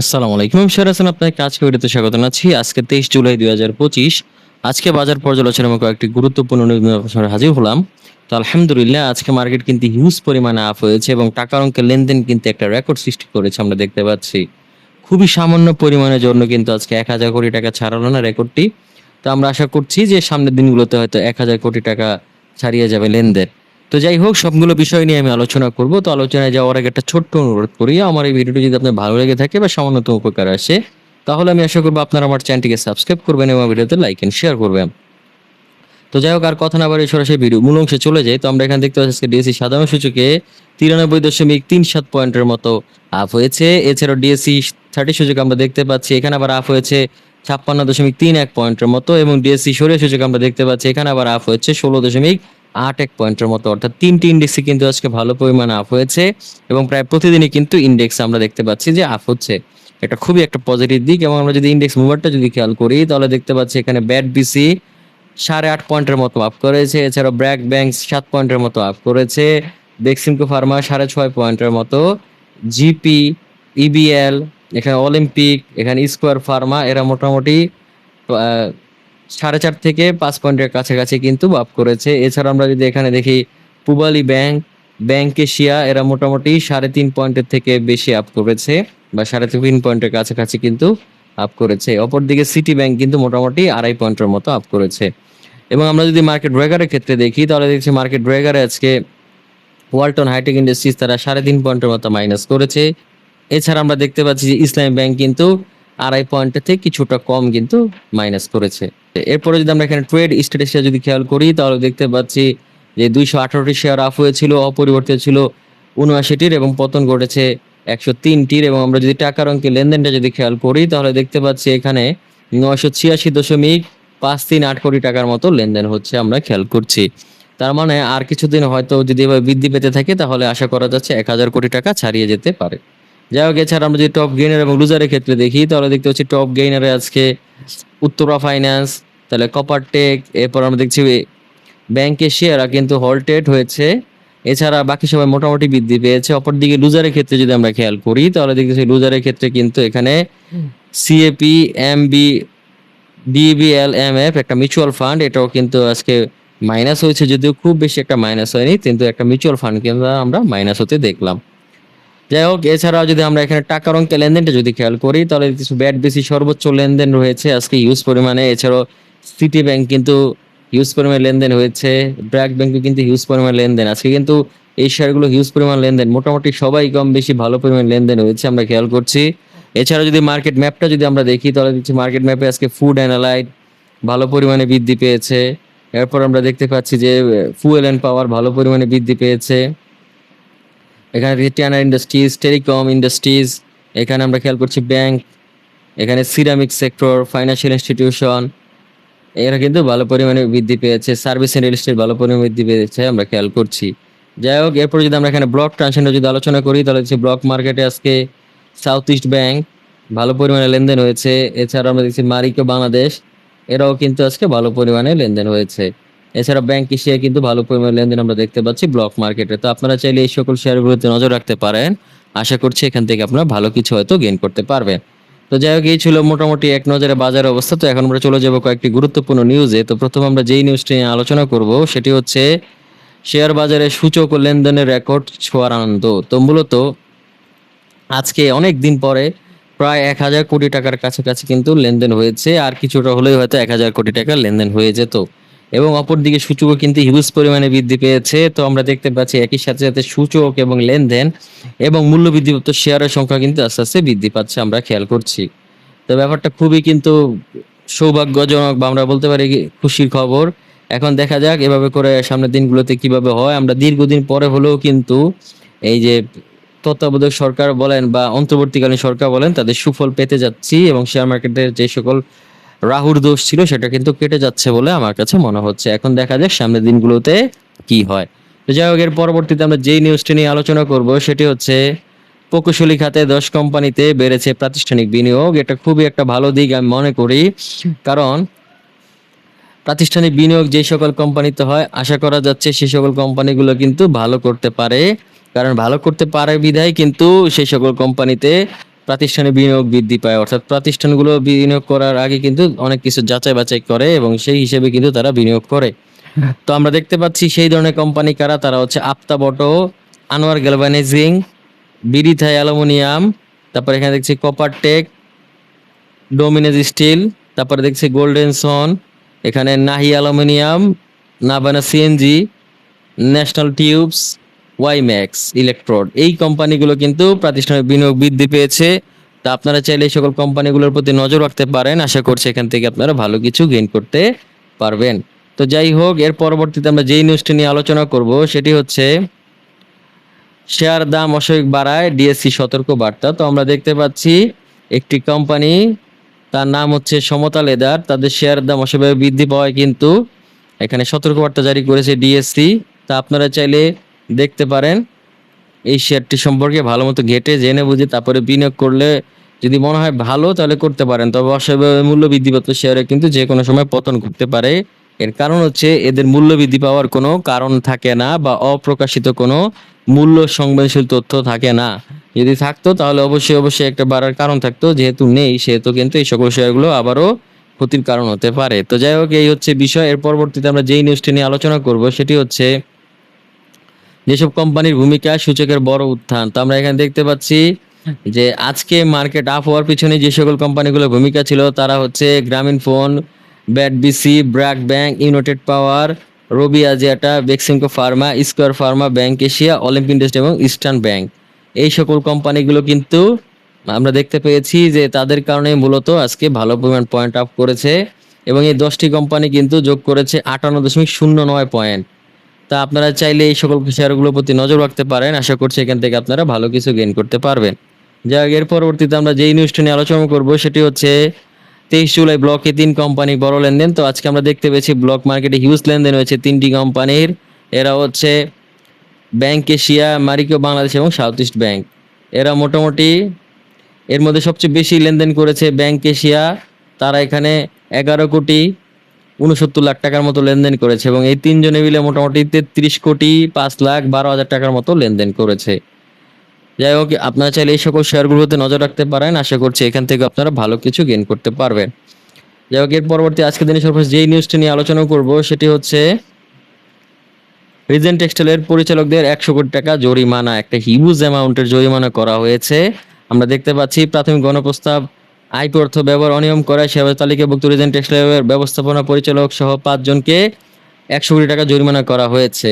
আসসালামু আলাইকুম, আমি হাসান আপনাকে আজকে ভিডিওতে স্বাগত জানাচ্ছি। আজকে তেইশ জুলাই দুই হাজার পঁচিশ, আজকে বাজার পর্যালোচনা এবং কয়েকটি গুরুত্বপূর্ণ নিউজ হাজির হলাম। তো আলহামদুলিল্লাহ, আজকে মার্কেট কিন্তু হিউজ পরিমাণে আপ হয়েছে এবং টাকার অঙ্কের লেনদেন কিন্তু একটা রেকর্ড সৃষ্টি করেছে, আমরা দেখতে পাচ্ছি। খুবই সামান্য পরিমাণের জন্য কিন্তু আজকে এক হাজার কোটি টাকা ছাড়ালো না রেকর্ডটি তো আমরা আশা করছি যে সামনের দিনগুলোতে হয়তো এক হাজার কোটি টাকা ছাড়িয়ে যাবে লেনদেন। তো যাই হোক, সবগুলো বিষয় নিয়ে আমি আলোচনা করব। তো আলোচনায় যাওয়ার আগে একটা ছোট্ট অনুরোধ করি, আমার এই ভিডিওটি যদি আপনার ভালো লেগে থাকে বা সামান্যতম উপকার আসে, তাহলে আমি আশা করব আপনারা আমার চ্যানেলটিকে সাবস্ক্রাইব করবেন এবং ভিডিওতে লাইক এন্ড শেয়ার করবেন। তো যাই হোক, আর কথা না বাড়ি সরাসরি ভিডিও মূল অংশে চলে যাই। তো আমরা এখানে দেখতে পাচ্ছি ডিএসসি সাধারণ সূচকে তিরানব্বই দশমিক তিন সাত পয়েন্টের মতো আপ হয়েছে। এছাড়াও ডিএসসি থার্টি সূচক আমরা দেখতে পাচ্ছি, এখানে আবার আপ হয়েছে ছাপ্পান্ন দশমিক তিন এক পয়েন্টের মতো এবং ডিএসসি সরিয়ে সূচক আমরা দেখতে পাচ্ছি, এখানে আবার আপ হয়েছে ষোলো দশমিক আট এক পয়েন্টের মতো, অর্থাৎ তিনটি ইন্ডেক্সে কিন্তু আজকে ভালো পরিমাণে আপ হয়েছে এবং প্রায় প্রতিদিনই কিন্তু ইন্ডেক্স আমরা দেখতে পাচ্ছি যে আপ হচ্ছে। এটা খুবই একটা পজিটিভ দিক এবং আমরা যদি ইন্ডেক্স মুভারটা যদি খেয়াল করি, তাহলে দেখতে পাচ্ছি এখানে ব্যাট বিসি সাড়ে আট পয়েন্টের মতো আপ করেছে, এছাড়াও ব্র্যাক ব্যাংক সাত পয়েন্টের মতো আপ করেছে বেক্সিমকো ফার্মা সাড়ে ছয় পয়েন্টের মতো জিপি ইবিএল এখানে অলিম্পিক এখানে স্কোয়ার ফার্মা এরা মোটামুটি সাড়ে চার থেকে পাঁচ পয়েন্টের কাছাকাছি কিন্তু আপ করেছে। এছাড়া আমরা যদি এখানে দেখি, পুবালি ব্যাংক ব্যাংক এশিয়া, এরা মোটামুটি সাড়ে তিন পয়েন্টের থেকে বেশি আপ করেছে বা সাড়ে তিন পয়েন্টের কাছাকাছি কিন্তু আপ করেছে। অপরদিকে সিটি ব্যাংক কিন্তু মোটামুটি আড়াই পয়েন্টের মতো আপ করেছে। এবং আমরা যদি মার্কেট ড্রেগারের ক্ষেত্রে দেখি, তাহলে দেখছি মার্কেট ড্রেগারে আজকে ওয়ালটন হাইটেক ইন্ডাস্ট্রিজ তারা সাড়ে তিন পয়েন্টের মতো মাইনাস করেছে। এছাড়া আমরা দেখতে পাচ্ছি যে ইসলামী ব্যাংক কিন্তু আড়াই পয়েন্টের থেকে কিছুটা কম কিন্তু মাইনাস করেছে। এরপরে যদি আমরা এখানে ট্রেড স্ট্যাটাসটা যদি খেয়াল করি, তাহলে দেখতে পাচ্ছি যে দুইশো আঠারোটি শেয়ার আপ হয়েছিল, অপরিবর্তিত ছিল উনআশিটির এবং পতন ঘটেছে একশো তিনটির এবং আমরা যদি টাকার অঙ্কে লেনদেনটা যদি খেয়াল করি, তাহলে দেখতে পাচ্ছি এখানে নয়শো ছিয়াশি দশমিক পাঁচ তিন আট কোটি টাকার মতো লেনদেন হচ্ছে আমরা খেয়াল করছি। তার মানে আর কিছুদিন হয়তো যদি এভাবে বৃদ্ধি পেতে থাকে, তাহলে আশা করা যাচ্ছে এক হাজার কোটি টাকা ছাড়িয়ে যেতে পারে। যাই হোক, এছাড়া আমরা যদি টপ গেইনার এবং লুজারের ক্ষেত্রে দেখি, তাহলে দেখতে পাচ্ছি টপ গেইনারে আজকে উত্তরা ফাইন্যান্স তাহলে কপার টেক এরপর আমরা দেখছি ব্যাংক এশিয়ারা কিন্তু হল্টেড হয়েছে। এছাড়া বাকি সবাই মোটামুটি বৃদ্ধি পেয়েছে। অপরদিকে লুজারের ক্ষেত্রে যদি আমরা খেয়াল করি, তাহলে দেখতেছি লুজারের ক্ষেত্রে কিন্তু এখানে CAP M B DBL M F একটা মিউচুয়াল ফান্ড এটাও কিন্তু আজকে মাইনাস হয়েছে, যদিও খুব বেশি একটা মাইনাস হয়নি, কিন্তু একটা মিউচুয়াল ফান্ড কিন্তু আমরা মাইনাস হতে দেখলাম। যাই হোক এছাড়াও যদি আমরা এখানে টাকার অঙ্কে লেনদেনটা যদি খেয়াল করি, তাহলে কিছু ব্যাট বেশি সর্বোচ্চ লেনদেন রয়েছে। আজকে ইউজ পরিমাণে, এছাড়াও সিটি ব্যাংক কিন্তু হিউজ পরিমাণে লেনদেন হয়েছে। ব্র্যাক ব্যাংকে কিন্তু হিউজ পরিমাণে লেনদেন। আজকে কিন্তু এই শেয়ারগুলো হিউজ পরিমাণ লেনদেন। মোটামুটি সবাই কম বেশি ভালো পরিমাণ লেনদেন হয়েছে, আমরা খেয়াল করছি। এছাড়া যদি মার্কেট ম্যাপটা যদি আমরা দেখি, তাহলে দেখছি মার্কেট ম্যাপে আজকে ফুড অ্যানালাইট ভালো পরিমাণে বৃদ্ধি পেয়েছে। এরপর আমরা দেখতে পাচ্ছি যে ফুয়েল অ্যান্ড পাওয়ার ভালো পরিমাণে বৃদ্ধি পেয়েছে। এখানে রিটার্নার ইন্ডাস্ট্রিজ টেলিকম ইন্ডাস্ট্রিজ এখানে আমরা খেয়াল করছি ব্যাংক এখানে সিরামিক সেক্টর ফাইন্যান্সিয়াল ইনস্টিটিউশন এরা কিন্তু ভালো পরিমাণে বৃদ্ধি পেয়েছে সার্ভিস এন্ড রিয়েল ভালো পরিমাণে বৃদ্ধি পেয়েছে আমরা খেয়াল করছি। যাই হোক, এরপরে যদি আমরা এখানে ব্লক ট্রানশনের যদি আলোচনা করি, তাহলে হচ্ছে ব্লক মার্কেটে আজকে সাউথ ইস্ট ব্যাংক ভালো পরিমাণে লেনদেন হয়েছে। এছাড়া আমরা দেখছি মারিকো বাংলাদেশ এরাও কিন্তু আজকে ভালো পরিমাণে লেনদেন হয়েছে। এছাড়া ব্যাংক এশিয়া কিন্তু ভালো পরিমাণে লেনদেন আমরা দেখতে পাচ্ছি ব্লক মার্কেটে তো আপনারা চাইলে এই সকল শেয়ারগুলোতে নজর রাখতে পারেন। আশা করছি এখান থেকে আপনারা ভালো কিছু হয়তো গেইন করতে পারবেন। তো যাই হোক, এই ছিল মোটামুটি এক নজরে বাজার অবস্থা। তো এখন আমরা চলে যাব কয়েকটি গুরুত্বপূর্ণ নিউজে তো প্রথম আমরা যেই নিউজটি নিয়ে আলোচনা করব, সেটি হচ্ছে শেয়ার বাজারে সূচক ও লেনদেনের রেকর্ড ছোঁয়ার আনন্দ। তো মূলত আজকে অনেক দিন পরে প্রায় এক হাজার কোটি টাকার কাছাকাছি কিন্তু লেনদেন হয়েছে। আর কিছুটা হলেই হয়তো এক হাজার কোটি টাকার লেনদেন হয়ে যেত। এবং অপরদিকে সূচকও কিন্তু হিউজ পরিমাণে বৃদ্ধি পেয়েছে। তো আমরা দেখতে পাচ্ছি একই সাথে সাথে সূচক এবং লেনদেন এবং মূল্য বৃদ্ধিপ্রাপ্ত শেয়ারের সংখ্যা কিন্তু আস্তে আস্তে বৃদ্ধি পাচ্ছে, আমরা খেয়াল করছি। তো ব্যাপারটা খুবই কিন্তু সৌভাগ্যজনক বা আমরা বলতে পারি খুশির খবর। এখন দেখা যাক এভাবে করে সামনের দিনগুলোতে কীভাবে হয়। আমরা দীর্ঘদিন পরে হলেও কিন্তু এই যে তত্ত্বাবধায়ক সরকার বলেন বা অন্তর্বর্তীকালীন সরকার বলেন, তাদের সুফল পেতে যাচ্ছি এবং শেয়ার মার্কেটের যে সকল রাহুর দোষ ছিল, সেটা কিন্তু কেটে যাচ্ছে বলে আমার কাছে মনে হচ্ছে। এখন দেখা যাক সামনের দিনগুলোতে কি হয়। তো যাই হোক, এর পরবর্তীতে আমরা যেই নিউজটি নিয়ে আলোচনা করব, সেটি হচ্ছে প্রকৌশলী খাতে দশ কোম্পানিতে বেড়েছে প্রাতিষ্ঠানিক বিনিয়োগ। এটা খুবই একটা ভালো দিক আমি মনে করি, কারণ প্রাতিষ্ঠানিক বিনিয়োগ যে সকল কোম্পানিতে হয়, আশা করা যাচ্ছে সেই সকল কোম্পানিগুলো কিন্তু ভালো করতে পারে। কারণ ভালো করতে পারে বিধায় কিন্তু সেই সকল কোম্পানিতে প্রাতিষ্ঠানিক বিনিয়োগ বৃদ্ধি পায় অর্থাৎ প্রতিষ্ঠানগুলো বিনিয়োগ করার আগে কিন্তু অনেক কিছু যাচাই বাছাই করে এবং সেই হিসেবে কিন্তু তারা বিনিয়োগ করে। তো আমরা দেখতে পাচ্ছি সেই ধরনের কোম্পানি কারা? তারা হচ্ছে আফতাব অটো আনোয়ার গ্যালভানাইজিং বিরিথাই অ্যালুমিনিয়াম তারপর এখানে দেখছি কপার টেক ডোমিনেজ স্টিল তারপরে দেখছি গোল্ডেন সন এখানে Nahee aluminium Navana CNG National Tubes Wimax electrode এই কোম্পানিগুলো কিন্তু প্রাতিষ্ঠানিক বিনিয়োগ বৃদ্ধি পেয়েছে। তা আপনারা চাইলে এই সকল কোম্পানিগুলোর প্রতি নজর রাখতে পারেন। আশা করছি এখান থেকে আপনারা ভালো কিছু গেইন করতে পারবেন। তো যাই হোক, এর পরবর্তীতে আমরা যেই নিউজটি নিয়ে আলোচনা করব, সেটি হচ্ছে শেয়ার দাম অস্বাভাবিক বাড়ায় ডিএসসি সতর্ক বার্তা। তো আমরা দেখতে পাচ্ছি একটি কোম্পানি, তার নাম হচ্ছে সমতা লেদার। তাদের শেয়ার দাম অস্বাভাবিক বৃদ্ধি পাওয়ায় কিন্তু এখানে সতর্কবার্তা জারি করেছে ডিএসসি তা আপনারা চাইলে দেখতে পারেন। এই শেয়ারটি সম্পর্কে ভালো মতো ঘেটে জেনে বুঝে তারপরে বিনিয়োগ করলে যদি মনে হয় ভালো, তাহলে করতে পারেন। তবে অস্বাভাবিক মূল্য বৃদ্ধি বৃদ্ধিপাত শেয়ারে, কিন্তু যে কোনো সময় পতন ঘটতে পারে। এর কারণ হচ্ছে এদের মূল্য বৃদ্ধি পাওয়ার কোনো কারণ থাকে না বা অপ্রকাশিত কোনো মূল্য সংবেদনশীল তথ্য থাকে না। যদি থাকতো, তাহলে অবশ্যই অবশ্যই একটা বাড়ার কারণ থাকতো। যেহেতু নেই, সেহেতু কিন্তু এই সকল শেয়ারগুলো আবারও ক্ষতির কারণ হতে পারে। তো যাই হোক, এই হচ্ছে বিষয়। এর পরবর্তীতে আমরা যেই নিউজটি নিয়ে আলোচনা করব, সেটি হচ্ছে যেসব কোম্পানির ভূমিকা, সূচকের বড় উত্থান, তো আমরা এখানে দেখতে পাচ্ছি যে আজকে মার্কেট আপ হওয়ার পিছনে যে সকল কোম্পানিগুলোর ভূমিকা ছিল, তারা হচ্ছে Grameen phone, BAT BC, BRAC bank, United Power, Robi Axiata, Beximco pharma, Square pharma, bank Asia, Olympic industry এবং ইস্টার্ন ব্যাংক। এই সকল কোম্পানিগুলো কিন্তু আমরা দেখতে পেয়েছি যে তাদের কারণে মূলত আজকে ভালো পরিমাণ পয়েন্ট আপ করেছে এবং এই দশটি কোম্পানি কিন্তু যোগ করেছে আটান্ন দশমিক শূন্য নয় পয়েন্ট তা আপনারা চাইলে এই সকল শেয়ারগুলোর প্রতি নজর রাখতে পারেন। আশা করছি এখান থেকে আপনারা ভালো কিছু গেইন করতে পারবেন। যা হোক, এর পরবর্তীতে আমরা যেই নিউজটি নিয়ে আলোচনা করব সেটি হচ্ছে তেইশ জুলাই ব্লকে তিন কোম্পানি বড় লেনদেন। তো আজকে আমরা দেখতে পেয়েছি ব্লক মার্কেটে হিউজ লেনদেন হয়েছে তিনটি কোম্পানির এরা হচ্ছে ব্যাংক এশিয়া মারিকো বাংলাদেশ এবং সাউথ ইস্ট ব্যাংক এরা মোটামুটি এর মধ্যে সবচেয়ে বেশি লেনদেন করেছে ব্যাংক এশিয়া তারা এখানে এগারো কোটি উনসত্তর লাখ টাকার মতো লেনদেন করেছে এবং এই তিনজনে মিলে মোটামুটি তেত্রিশ কোটি পাঁচ লাখ বারো হাজার টাকার মতো লেনদেন করেছে। যাই হোক, আপনারা চাইলে এই সকল শেয়ারগুলোতে নজর রাখতে পারেন। আশা করছি এখান থেকে আপনারা ভালো কিছু গেইন করতে পারবেন। যাই হোক, এর পরবর্তী আজকের দিনে সর্বশেষ যেই নিউজটি নিয়ে আলোচনা করব, সেটি হচ্ছে রিজেন্ট টেক্সটাইলের পরিচালকদের একশো কোটি টাকা জরিমানা, একটা হিউজ অ্যামাউন্টের জরিমানা করা হয়েছে। আমরা দেখতে পাচ্ছি, প্রাথমিক গণপ্রস্তাব আইপি অর্থ ব্যবহার অনিয়ম করায় সেবা তালিকাভুক্ত রিজেন্ট টেক্সটাইলের ব্যবস্থাপনা পরিচালক সহ পাঁচজনকে একশো কোটি টাকা জরিমানা করা হয়েছে।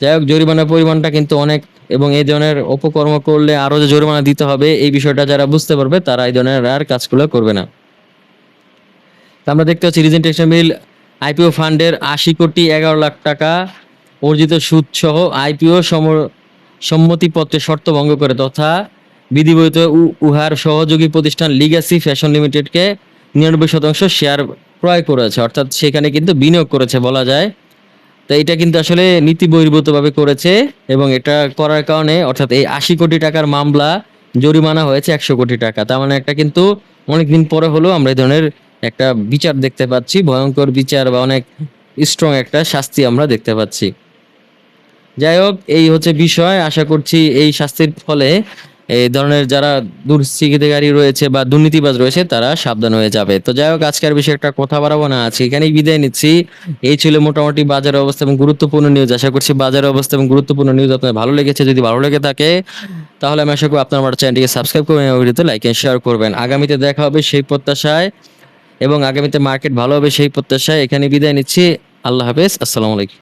যাই হোক জরিমানার পরিমাণটা কিন্তু অনেক এবং এই ধরনের অপকর্ম করলে আরও যে জরিমানা দিতে হবে, এই বিষয়টা যারা বুঝতে পারবে, তারা এই ধরনের আর কাজগুলো করবে না। আমরা দেখতে পাচ্ছি রিজেন্ট টেক্সটাইল মিল আইপিও ফান্ডের আশি কোটি এগারো লাখ টাকা অর্জিত সুদ সহ আইপিও সম্মতিপত্রের শর্ত ভঙ্গ করে, তথা বিধিবহিত উহার সহযোগী প্রতিষ্ঠান লিগাসি ফ্যাশন লিমিটেডকে নিরানব্বই শতাংশ শেয়ার ক্রয় করেছে, অর্থাৎ সেখানে কিন্তু বিনিয়োগ করেছে বলা যায়। তো এটা কিন্তু আসলে নীতি বহির্ভূতভাবে করেছে এবং এটা করার কারণে অর্থাৎ এই আশি কোটি টাকার মামলা জরিমানা হয়েছে একশো কোটি টাকা। তার মানে একটা কিন্তু অনেকদিন পরে হলেও আমরা এই ধরনের একটা বিচার দেখতে পাচ্ছি, ভয়ঙ্কর বিচার বা অনেক স্ট্রং একটা শাস্তি আমরা দেখতে পাচ্ছি। যাই হোক, এই হচ্ছে বিষয়। আশা করছি এই শাস্তির ফলে এই ধরনের যারা দুর্নীতিকারী রয়েছে বা দুর্নীতিবাজ রয়েছে, তারা সাবধান হয়ে যাবে। তো যাই হোক, আজকের বিষয়ে একটা কথা বাড়াবো না। আছে এখানেই বিদায় নিচ্ছি। এই ছিল মোটামুটি বাজার অবস্থা এবং গুরুত্বপূর্ণ নিউজ আশা করছি বাজার অবস্থা এবং গুরুত্বপূর্ণ নিউজ আপনার ভালো লেগেছে। যদি ভালো লেগে থাকে, তাহলে আমি আশা করি আপনার আমার চ্যানেলটিকে সাবস্ক্রাইব করবেন এবং ভিডিওতে লাইক এন্ড শেয়ার করবেন। আগামীতে দেখা হবে সেই প্রত্যাশায় এবং আগামীতে মার্কেট ভালো হবে সেই প্রত্যাশায়। এখানে বিদায় নিচ্ছি। আল্লাহ হাফেজ। আসসালামু আলাইকুম।